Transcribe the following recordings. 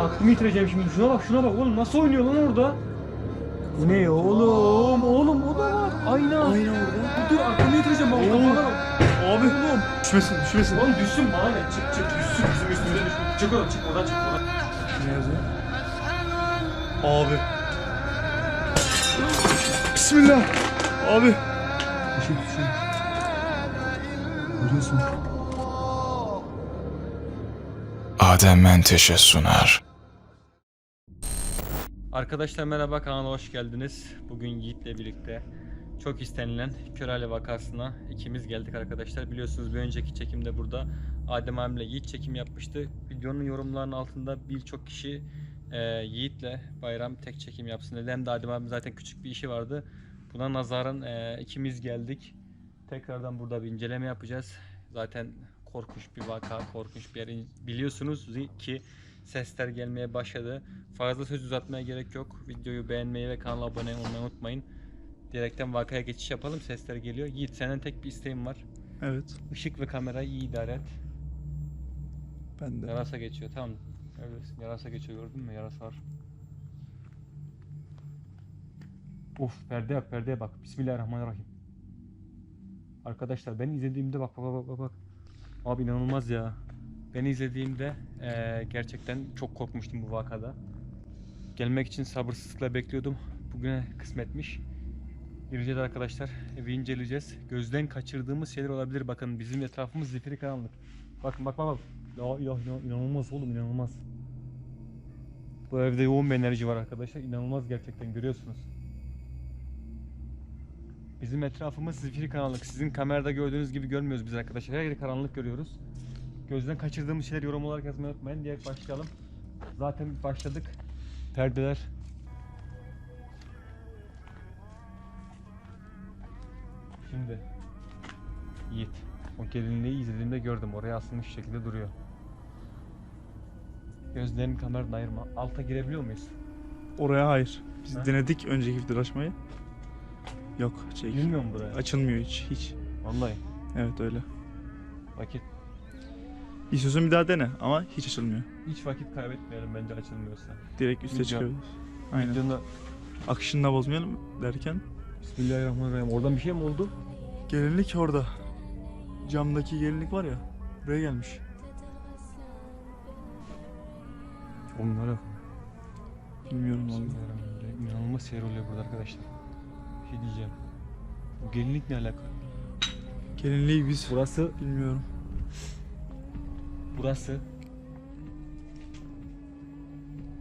Aklımı yitireceğim şimdi. Şuna bak şuna bak oğlum nasıl oynuyor lan orada? Bu ne oğlum? Oğlum o da var. Ayna. Ayna orada. Dur aklımı yitireceğim bak. Oğlum. Oğlum. Abi. Oğlum. Düşmesin düşmesin. Oğlum düşsün bana ne? Çık çık düşsün bizim üstümüze düşsün. Çık oradan çık oradan çık oradan. Ne yazıyor? Abi. Bismillah. Abi. Bir şey düşüyor. Görüyorsun. Adem Menteşe sunar. Arkadaşlar merhaba kanala hoş geldiniz. Bugün Yiğit'le birlikte çok istenilen Körale vakasına ikimiz geldik arkadaşlar. Biliyorsunuz bir önceki çekimde burada Adem abimle Yiğit çekim yapmıştı. Videonun yorumlarının altında birçok kişi e, Yiğit'le Bayram tek çekim yapsın dedi. Hem de Adem abim zaten küçük bir işi vardı. Buna nazaran e, ikimiz geldik. Tekrardan burada bir inceleme yapacağız. Zaten korkunç bir vaka, korkunç bir yer. Biliyorsunuz ki sesler gelmeye başladı. Fazla söz uzatmaya gerek yok. Videoyu beğenmeyi ve kanala abone olmayı unutmayın. Direkten vakaya geçiş yapalım. Sesler geliyor. Yiğit senden tek bir isteğim var. Evet. Işık ve kamerayı iyi idare et. Ben de. Yarasa geçiyor. Tamam. Öylesin. Yarasa geçiyor gördün mü? Yarasa var. Of perdeye bak perdeye bak. Bismillahirrahmanirrahim. Arkadaşlar ben izlediğimde bak bak bak bak bak. Abi inanılmaz ya. Ben izlediğimde eee, gerçekten çok korkmuştum bu vakada. Gelmek için sabırsızlıkla bekliyordum. Bugüne kısmetmiş. Gireceğiz arkadaşlar. Evi inceleyeceğiz. Gözden kaçırdığımız şeyler olabilir. Bakın bizim etrafımız zifiri karanlık. Bakın bak bak bak. Ya, ya inan- inanılmaz oğlum inanılmaz. Bu evde yoğun bir enerji var arkadaşlar. İnanılmaz gerçekten görüyorsunuz. Bizim etrafımız zifiri karanlık. Sizin kamerada gördüğünüz gibi görmüyoruz biz arkadaşlar. Her yeri karanlık görüyoruz. Gözden kaçırdığımız şeyler yorum olarak yazmayı unutmayın. Diğer başlayalım. Zaten başladık. Perdeler. Şimdi Yiğit. O gelinliği izlediğimde gördüm. Oraya asılmış şekilde duruyor. Gözlerini kameradan ayırma. Alta girebiliyor muyuz? Oraya hayır. Biz Ha? denedik önceki videoda açmayı. Yok şey. Girmiyor mu buraya? Açılmıyor hiç. Hiç. Vallahi. Evet öyle. Vakit. İstiyorsan bir daha dene ama hiç açılmıyor. Hiç vakit kaybetmeyelim bence açılmıyorsa. Direkt üste Video- çıkıyoruz. Aynen. Videonda Akışını da bozmayalım derken. Bismillahirrahmanirrahim. Oradan bir şey mi oldu? Gelinlik orada. Camdaki gelinlik var ya. Buraya gelmiş. Onlara. Bilmiyorum vallahi. Bismillahirrahmanirrahim. İnanılmaz seyir oluyor burada arkadaşlar. Bir şey diyeceğim. Bu gelinlik ne alaka? Gelinliği biz Burası, bilmiyorum. Burası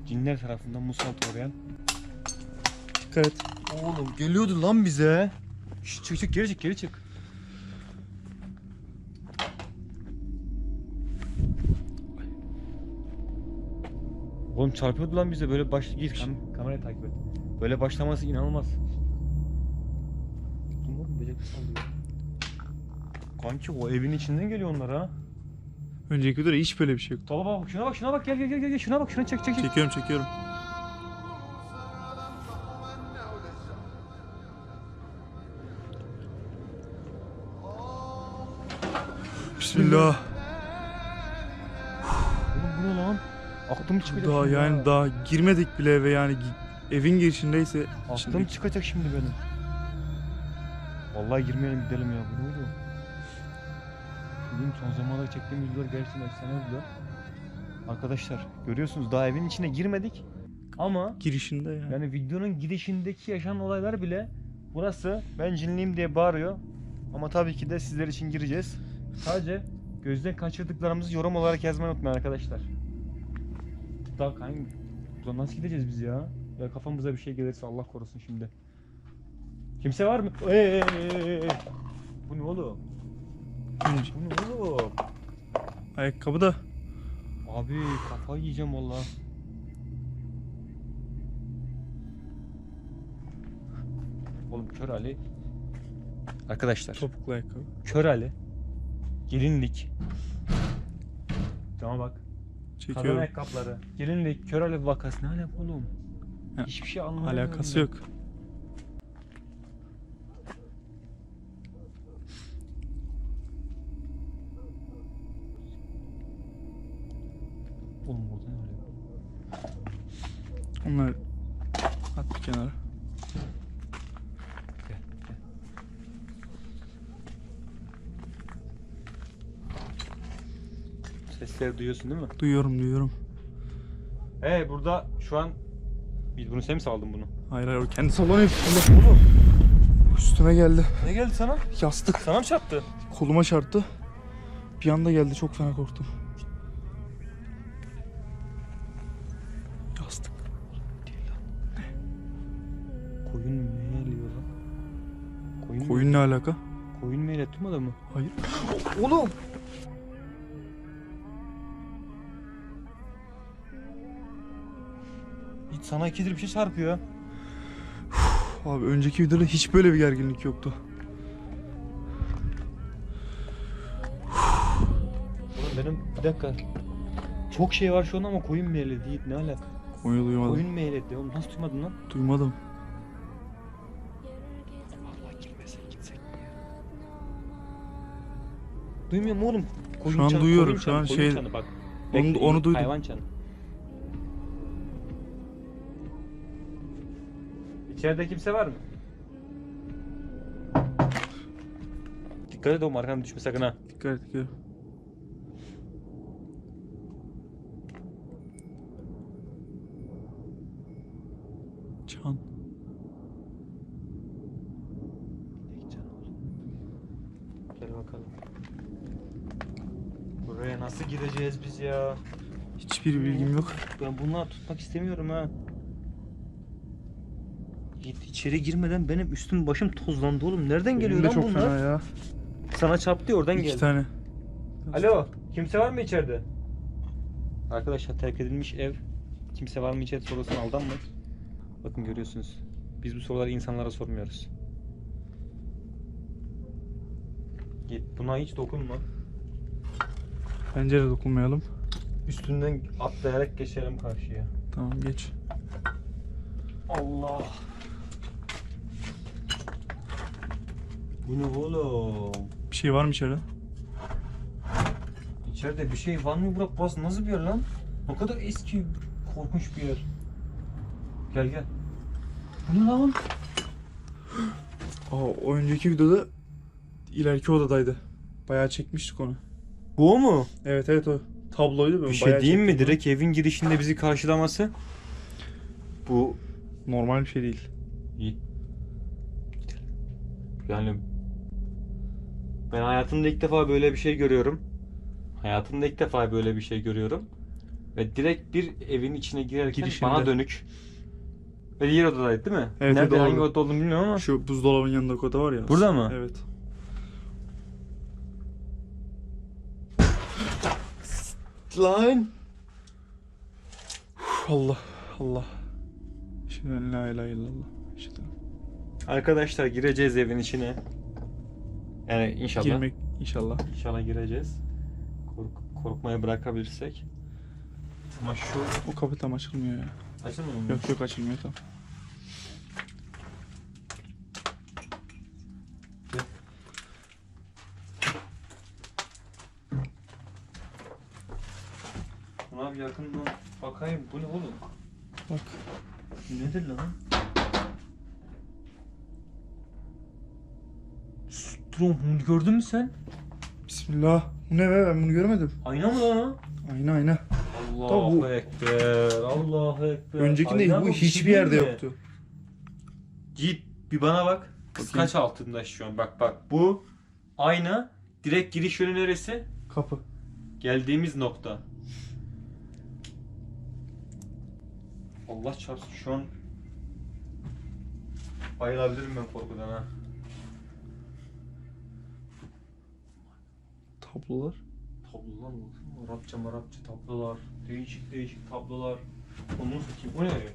cinler tarafından musallat Dikkat et. Oğlum geliyordu lan bize. Şş, çık çık geri çık geri çık. Oğlum çarpıyordu lan bize böyle baş gir kam kamerayı takip et. Böyle başlaması inanılmaz. Oğlum sallıyor. Kanki o evin içinden geliyor onlar ha. Önceki videoda hiç böyle bir şey yoktu. Baba bak şuna bak şuna bak gel gel gel gel şuna bak şuna çek çek çek. Çekiyorum çekiyorum. Bismillah. Oğlum bu ne lan? Aklım çıkacak Daha şimdi yani ha. daha girmedik bile eve yani gi- evin girişindeyse Aklım şimdi çıkacak şimdi benim. Vallahi girmeyelim gidelim ya. Bu ne oluyor? Bilmiyorum son zamanlarda çektiğim videolar gerçekten efsane videolar. Arkadaşlar görüyorsunuz daha evin içine girmedik. Ama girişinde yani. yani videonun girişindeki yaşanan olaylar bile burası ben cinliyim diye bağırıyor. Ama tabii ki de sizler için gireceğiz. Sadece gözden kaçırdıklarımızı yorum olarak yazmayı unutmayın arkadaşlar. Daha hangi... Buradan nasıl gideceğiz biz ya? Ya kafamıza bir şey gelirse Allah korusun şimdi. Kimse var mı? Ee, ee, ee, ee. Bu ne oğlum? Önce- Bu ne oğlum? Ayakkabı da Abi kafayı yiyeceğim valla. Oğlum kör Ali. Arkadaşlar. topuklu ayakkabı. Kör Ali. Gelinlik. Cama bak. Kadın Çekiyorum. ayakkabıları. Gelinlik. Kör Ali vakası. Ne alaka oğlum? Ya, Hiçbir şey anlamıyorum. Alakası yok. Oğlum orada ne oluyor? Onları at bir kenara. Gel, gel. Sesleri duyuyorsun değil mi? Duyuyorum duyuyorum. Hey burada şu an biz bunu sen mi saldın bunu? Hayır hayır o kendi sallanıyor üstünde. Oğlum Üstüme geldi. ne geldi sana? Yastık Sana mı çarptı? koluma çarptı. Bir anda geldi çok fena korktum. Koyun meyliyor lan. Koyun, Koyun ne alaka? Koyun meylettim adamı. Hayır. Oğlum. Hiç sana ikidir bir şey çarpıyor. Abi önceki videoda hiç böyle bir gerginlik yoktu. Oğlum benim bir dakika. Çok şey var şu an ama koyun meyledi değil. Ne alaka? Koyu duymadım. Koyun meyledi. Oğlum nasıl duymadın lan? Duymadım. Duymuyor mu oğlum? Şu an duyuyorum, şu an koyun şey- çanı bak. Onu- Bekle, onu duydum. Hayvan çanı. İçeride kimse var mı? Dikkat et oğlum arkamda düşme sakın ha. Dikkat et dikkat et. Can. Gel bakalım. Gireceğiz biz ya? Hiçbir bilgim yok. Ben bunları tutmak istemiyorum ha. Git içeri girmeden benim üstüm başım tozlandı oğlum. Nereden geliyor Benim de lan çok bunlar? fena ya. Sana çarptı ya oradan İki geldi. tane. Alo, kimse var mı içeride? Arkadaşlar terk edilmiş ev. Kimse var mı içeride sorusuna aldanmayın. Bakın görüyorsunuz. Biz bu soruları insanlara sormuyoruz. Git buna hiç dokunma. Pencere dokunmayalım. Üstünden atlayarak geçelim karşıya. Tamam geç. Allah. Bu ne oğlum? Bir şey var mı içeride? İçeride bir şey var mı Burak? Burası nasıl bir yer lan? Ne kadar eski, korkunç bir yer. Gel gel. Bu ne lan? Aa, o önceki videoda ileriki odadaydı. Bayağı çekmiştik onu. Bu o mu? Evet evet o. Tabloydu ben Bir şey diyeyim mi? Direkt evin girişinde bizi karşılaması. Bu Normal bir şey değil. iyi. Yani ben hayatımda ilk defa böyle bir şey görüyorum. Hayatımda ilk defa böyle bir şey görüyorum. Ve direkt bir evin içine girerken Girişinde. bana dönük. Ve diğer odadaydı değil mi? Evet, Nerede hangi odada olduğunu bilmiyorum ama. Şu buzdolabının yanındaki oda var ya. Burada mı? Evet. Lan. Allah Allah. Şimdi la ilahe illallah. İşte Arkadaşlar gireceğiz evin içine. Yani inşallah. girmek inşallah. İnşallah gireceğiz. Kork korkmaya bırakabilirsek. Ama şu O kapı tam açılmıyor ya. açılmıyor mu? Yok yok açılmıyor tam. Buna bir yakından bakayım. Bu ne oğlum? Bak. Bu nedir lan? Strom bunu gördün mü sen? Bismillah. Bu ne be ben bunu görmedim. Ayna mı lan? o? Ayna ayna. Allahu bu- ekber. Allahu ekber. Öncekinde Ayna bu bir şey hiçbir değil yerde mi? yoktu. Git bir bana bak. Kıskaç altında şu an. Bak bak bu ayna direkt giriş yönü neresi? Kapı. Geldiğimiz nokta. Allah çarpsın şu an bayılabilirim ben korkudan ha. Tablolar. Tablolar baksana. Arapça marapça tablolar. Değişik değişik tablolar. Onu satayım. O ne?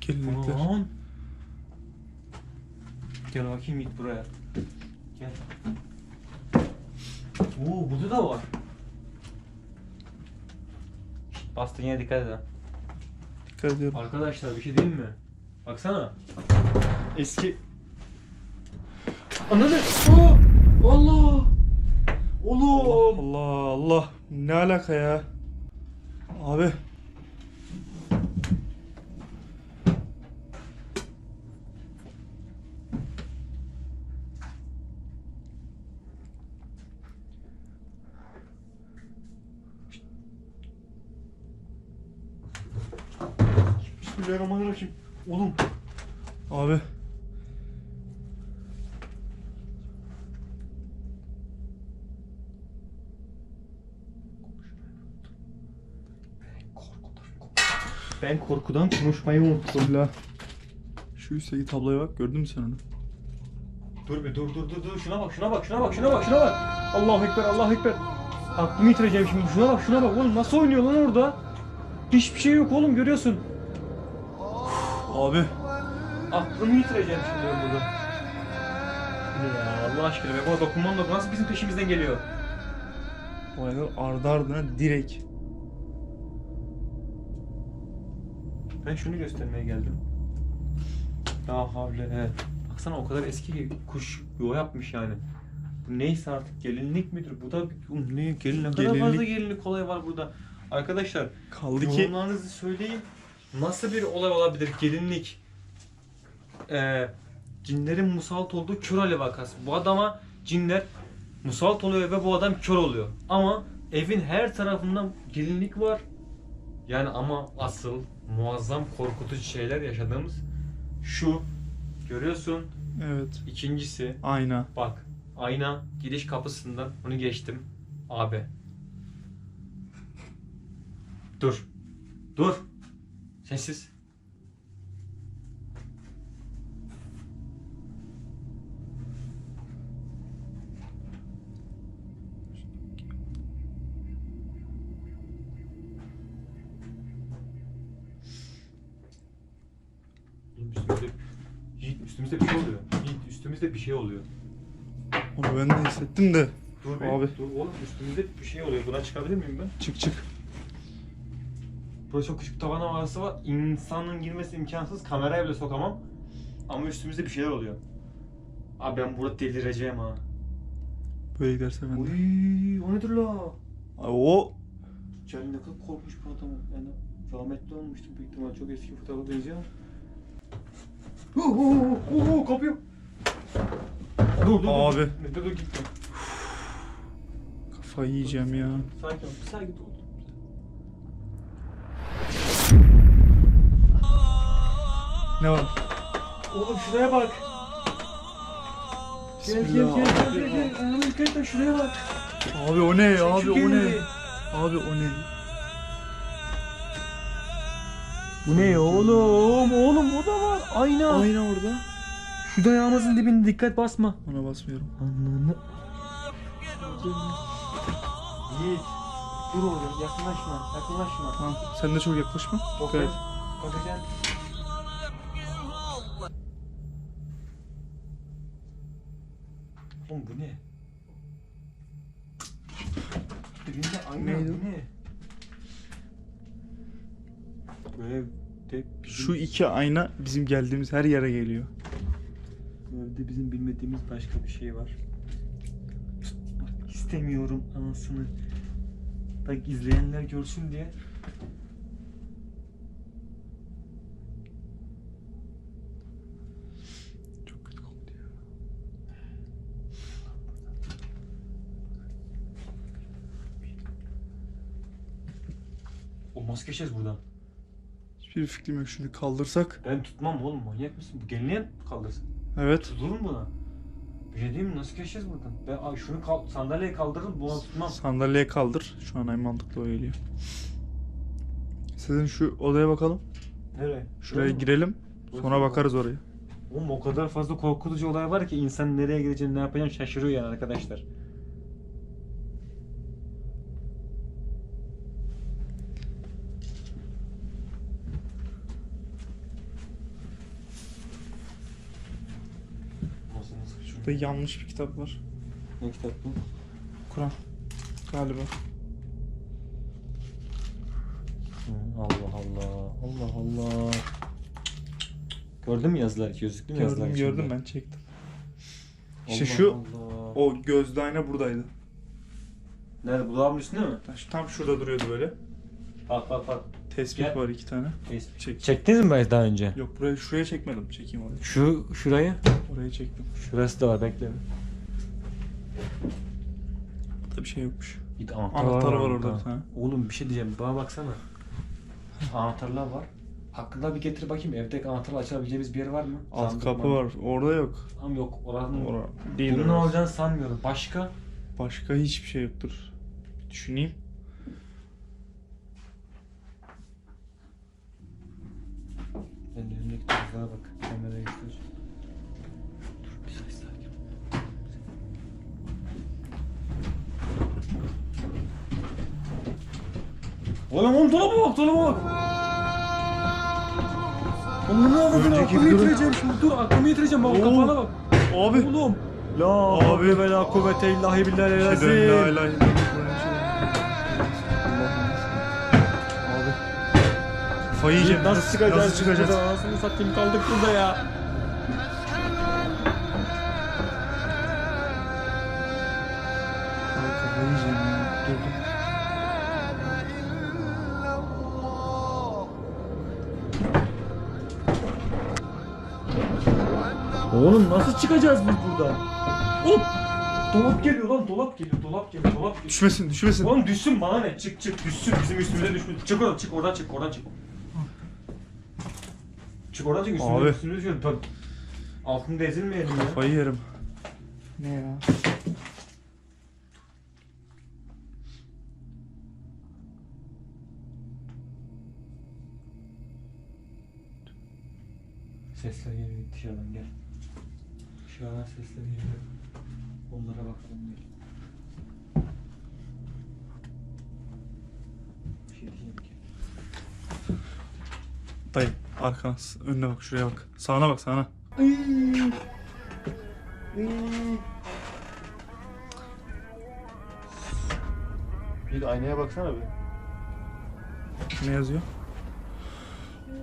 Gelinlikler. lan? Gel bakayım git buraya. Gel. Oo burada da var. Bastığın yere dikkat edin. Dikkat ediyorum. Arkadaşlar bir şey diyeyim mi? Baksana. Eski... Ananı! Oo! Allah! Oğlum! Allah Allah. Ne alaka ya? Abi. Bismillahirrahmanirrahim. Oğlum. Abi. Ben korkudan konuşmayı unuttum. Bismillah. Şu üstteki tabloya bak gördün mü sen onu? Dur bir dur dur dur dur şuna bak şuna bak şuna bak şuna bak şuna bak. Allahu ekber Allahu ekber. Aklımı yitireceğim şimdi şuna bak şuna bak oğlum nasıl oynuyor lan orada? Hiçbir şey yok oğlum görüyorsun. Abi. Aklımı yitireceğim şimdi ben burada. Ya Allah aşkına be buna dokunmam da nasıl bizim peşimizden geliyor? Olaylar ardı ardına direkt. Ben şunu göstermeye geldim. Ya havle evet. Baksana o kadar eski ki kuş yuva yapmış yani. Bu neyse artık gelinlik midir? Bu da Oğlum ne gelin ne kadar Gelinlik. fazla gelinlik olay var burada. Arkadaşlar Kaldı ki yorumlarınızı söyleyin. Nasıl bir olay olabilir gelinlik? Ee, cinlerin musallat olduğu kör Ali vakası. Bu adama cinler musallat oluyor ve bu adam kör oluyor. Ama evin her tarafından gelinlik var. Yani ama asıl muazzam korkutucu şeyler yaşadığımız şu. Görüyorsun. evet İkincisi ayna. bak ayna giriş kapısından onu geçtim. Abi. Dur. Dur. Sessiz. Üstümüzde, Yiğit üstümüzde bir şey oluyor. Yiğit üstümüzde bir şey oluyor. Onu ben de hissettim de. Dur Abi. Dur oğlum üstümüzde bir şey oluyor. Buna çıkabilir miyim ben? Çık çık. Burada çok küçük tavan havası var. İnsanın girmesi imkansız. Kameraya bile sokamam. Ama üstümüzde bir şeyler oluyor. Abi ben burada delireceğim ha. Böyle giderse ben de. Uy, o nedir la? Ay, o Can ne kadar korkmuş bu adam. Yani rahmetli olmuştum büyük ihtimal. Çok eski fotoğrafa benziyor. Oo, oo, oo, oo, kapıyor. Dur dur dur. Abi. Dur dur gitme. kafayı yiyeceğim ya. Sakin ol. Sakin ol. Ne var? Oğlum şuraya bak. Gel gel gel gel gel gel. Anam gerçekten şuraya bak. Abi o ne? Çek Abi o ne? Abi o ne? Bu ne oğlum? Oğlum o da var. Ayna. Ayna orada. Şu dayağımızın dibine dikkat basma. Ona basmıyorum. Ananı. Yiğit. Dur orada yakınlaşma. Yakınlaşma. Tamam. Sen de çok yaklaşma. Yok Evet. Bakacaksın. Oğlum bu ne? Birinde ayna Neydi bu ne? Böyle de bizim, Şu iki ayna bizim geldiğimiz her yere geliyor. evde bizim bilmediğimiz başka bir şey var. İstemiyorum anasını. Bak izleyenler görsün diye. Çok kötü koktu ya. O maske geçeceğiz buradan. Hiçbir fikrim yok. Şunu kaldırsak. Ben tutmam oğlum manyak mısın? Bu gelinliğe mi kaldırsın? Evet. Tutulur mu buna? Bir şey diyeyim mi? Nasıl geçeceğiz buradan? Ben ay şunu kal sandalyeye kaldırırım bunu tutmam. Sandalyeye kaldır. Şu an en mantıklı o geliyor. Sizin şu odaya bakalım. Nereye? Şuraya Buraya mı? girelim. Burası Sonra mı? bakarız oraya. Oğlum o kadar fazla korkutucu olay var ki insan nereye gideceğini ne yapacağını şaşırıyor yani arkadaşlar. Nasıl Burada yanlış bir kitap var. Ne kitap bu? Kur'an. Galiba. Allah Allah. Allah Allah. Gördün mü yazılar? Gözüklü mü yazılar? Gördüm içinde? gördüm ben çektim. İşte Allah şu Allah. o gözlü ayna buradaydı. Nerede? Bulağın üstünde mi? Tam şurada duruyordu böyle. Bak bak bak. Tespih Gel. var iki tane. Çek. Çektiniz mi daha önce? Yok buraya şuraya çekmedim. Çekeyim orayı. Şu şurayı. Orayı çektim. Şurası da var bekle. Burada bir şey yokmuş. Git Anahtarı var orada orada. bir tane. Oğlum bir şey diyeceğim. Bana baksana. Anahtarlar var. Hakkında bir getir bakayım. Evde anahtarla açabileceğimiz bir yer var mı? Alt Sandık kapı var. Orada yok. Tamam yok. Oranın Ora değil. Bunun orası. olacağını sanmıyorum. Başka? Başka hiçbir şey yoktur. Düşüneyim. Ben de taraflara bak. Kameraya göster. Dur bir saniye sakin. Oğlum oğlum dolaba bak dolaba bak. Oğlum ne yapıyorsun? Önceki Aklımı durum- yitireceğim şimdi. Dur aklımı yitireceğim. Bak Oo. kapağına bak. Abi. Oğlum. La Abi. havle ve la kuvvete illahi billahi Şeyden la lazim. ilahe illallah. Kafayı yiyeceğim. Nasıl çıkacağız? Nasıl çıkacağız? Buradan Anasını satayım kaldık burada ya. Kafayı yiyeceğim ya. Dur dur. Oğlum nasıl çıkacağız biz buradan? Hop! Dolap geliyor lan dolap geliyor dolap geliyor dolap geliyor. Düşmesin düşmesin. Oğlum düşsün bana ne? Çık çık düşsün bizim üstümüze düşsün. Çık oradan çık oradan çık oradan çık. Çık üstümüze Abi. üstümüze düşüyor. Bak. Altında ezilmeyelim ya. Kafayı yerim. Ne ya? Sesler geliyor dışarıdan gel. Dışarıdan sesler geliyor. Onlara bakalım gel. Bir şey diyeceğim ki. Dayı arkana önüne bak şuraya bak. Sağına bak sağına. Bir de aynaya baksana be. Ne yazıyor?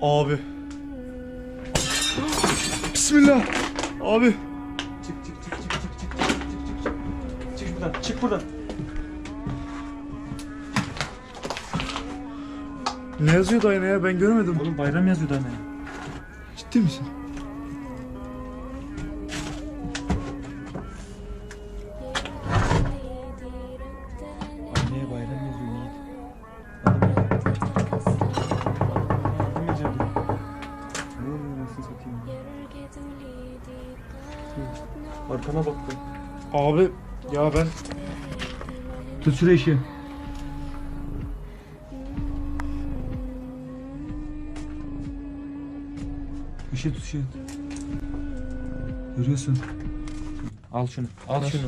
Abi. Bismillah. Abi. Çık çık çık çık çık çık çık çık çık. Çık buradan çık buradan. Ne yazıyor dayı ne ya ben göremedim. Oğlum bayram yazıyordu hemen. Ciddi misin? Anneye bayram yazıyor Yiğit. Yazıyordu. Ne oluyor nasıl satayım? Arkana bak be. Abi ya ben Tut şuraya işi. Işığı tut. Görüyorsun. Al şunu. Al Ver. şunu.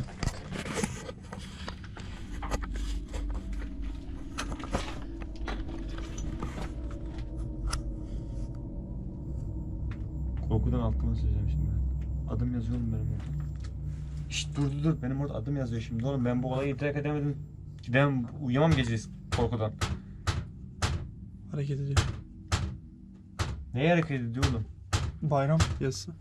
Korkudan altıma söyleyeceğim şimdi. Adım yazıyor oğlum benim orada. Şşt dur dur dur benim orada adım yazıyor şimdi oğlum ben bu olayı idrak edemedim. Ben uyuyamam gecesi korkudan. hareket ediyor. Neye hareket ediyor oğlum? Bayram yazısı.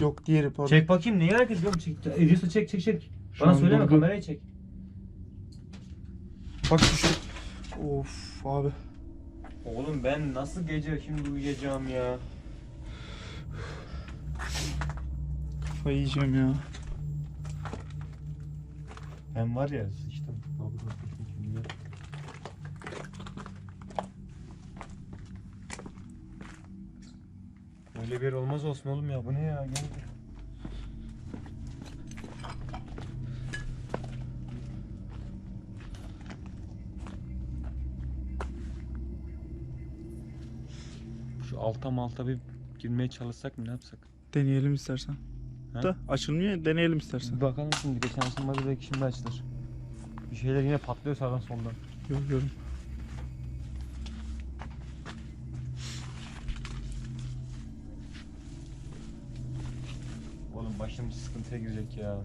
Yok diğeri pardon. Çek bakayım neye hareket ediyor? Çek, ediyorsa çek çek çek. Şu Bana an söyleme durdu. kamerayı çek. Bak şu şey. Of abi. Oğlum ben nasıl gece şimdi uyuyacağım ya? Kafayı yiyeceğim ya. Ben var ya işte. Şimdi. Öyle bir olmaz olsun oğlum ya. Bu ne ya? Gel. Şu alta malta bir girmeye çalışsak mı ne yapsak? Deneyelim istersen. Ha? Da açılmıyor deneyelim istersen. Bir bakalım şimdi geçen açılmadı belki şimdi açılır. Bir şeyler yine patlıyor sağdan soldan. Görüyorum. Başım sıkıntıya girecek ya.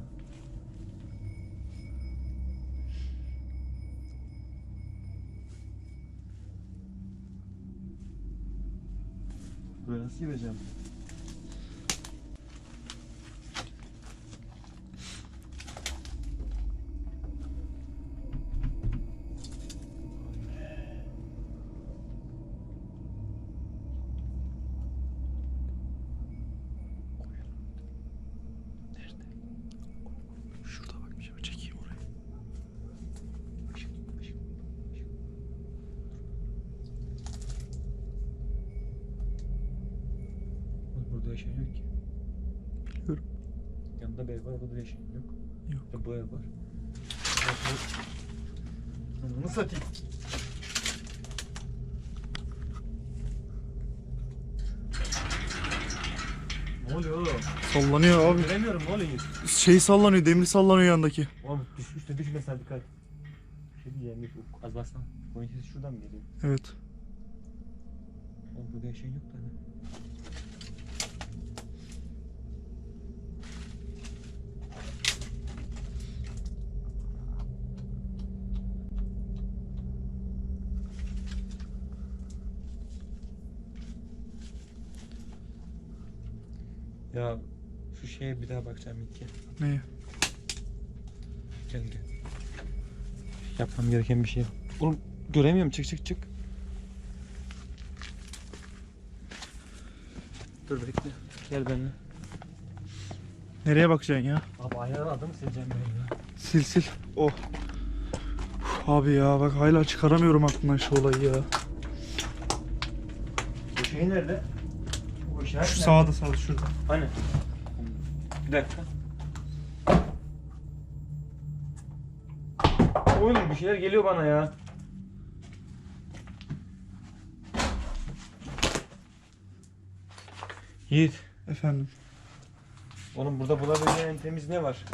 Buraya nasıl gireceğim? Şurada bak bir şey çekeyim orayı. Ev var, burada bir şey yok. Yok. İşte bu ev var. Bak bu- Ananı satayım. Ne oluyor oğlum? Sallanıyor abi. Göremiyorum ne oluyor? Şey sallanıyor, demir sallanıyor yanındaki. Oğlum düş, üstte düşme sen dikkat. Bir şey diyeceğim. Az bassana. Koyun sesi şuradan mı geliyor? Evet. Oğlum burada yaşayan yok da Ya şu şeye bir daha bakacağım kez. Neye? Gel gel. Yapmam gereken bir şey. Oğlum göremiyorum çık çık çık. Dur bekle. Gel benimle. Nereye bakacaksın ya? Abi ayağına adamı sileceğim ben ya. Sil sil. Oh. Uf, Abi ya bak hala çıkaramıyorum aklımdan şu olayı ya. Bu şey nerede? İşaret Şu nerede? sağda sağda şurada. Hani? Bir dakika. Oğlum bir şeyler geliyor bana ya. Yiğit. Efendim. Oğlum burada bulabileceğin en temiz ne var?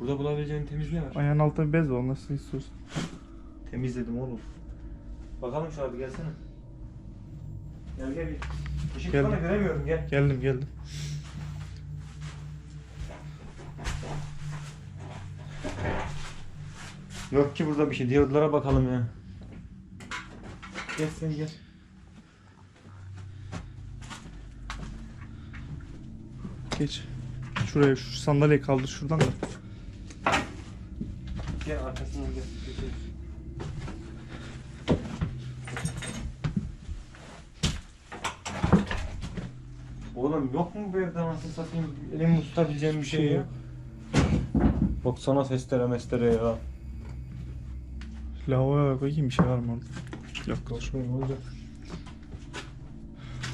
Burada bulabileceğin temiz ne var? Ayağın altında bir bez var nasıl istiyorsan. Temizledim oğlum. Bakalım şu abi gelsene. Gel gel. Işık Geldim. sana göremiyorum gel. Geldim geldim. Yok ki burada bir şey. Diyodlara bakalım ya. Gel sen gel. Geç. Şuraya şu sandalyeyi kaldır şuradan da. Gel arkasından gel. Geçelim. Oğlum yok mu bu evde anasını satayım elimi tutabileceğim bir şey ya? Baksana seslere mestere ya. Lavaboya bak bakayım bir şey var mı orada? Yok. Konuşmayayım olacak.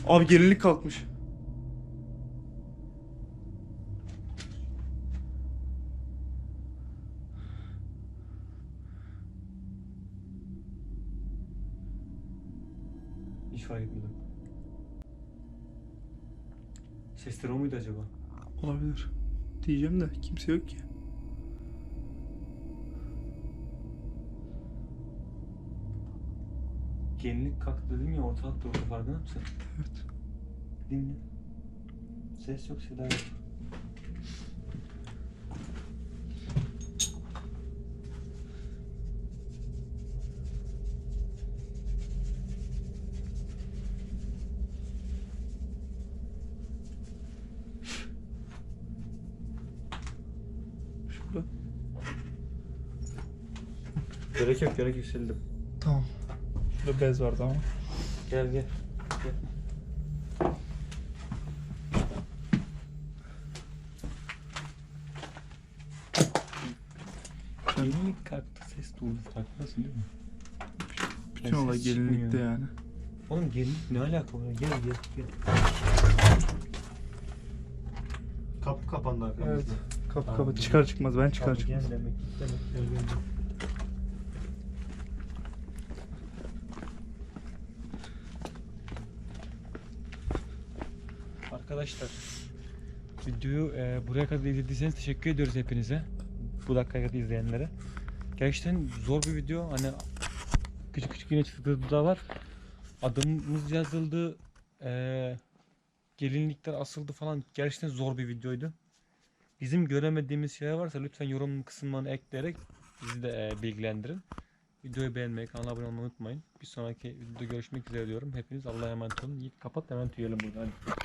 Abi gelinlik kalkmış. Sesler o muydu acaba? Olabilir. Diyeceğim de kimse yok ki. Gelinlik kalktı dedim ya ortalık durdu farkında mısın? Evet. Dinle. Ses yok seda yok. Gerek yok gerek yok sildim. Tamam. Şurada bez vardı ama. Gel gel. gel. Gelinlik kalktı ses duydu farkındasın değil mi? Bütün Ses olay çıkmıyor. gelinlikte yani. Oğlum gelinlik ne alaka var? Gel gel gel. Kapı kapandı arkamızda. Evet. Kapı Tamam. kapı çıkar çıkmaz ben çıkar Abi çıkmaz. Gel demek git demek gel gel. gel. Arkadaşlar videoyu e, buraya kadar izlediyseniz teşekkür ediyoruz hepinize. Bu dakikaya kadar izleyenlere. Gerçekten zor bir video. Hani küçük küçük yine çıktığı da var. Adımımız yazıldı. E, gelinlikler asıldı falan. Gerçekten zor bir videoydu. Bizim göremediğimiz şeyler varsa lütfen yorum kısımlarına ekleyerek bizi de e, bilgilendirin. Videoyu beğenmeyi, kanala abone olmayı unutmayın. Bir sonraki videoda görüşmek üzere diyorum. Hepiniz Allah'a emanet olun. Yiğit kapat hemen tüyelim burada. Hadi.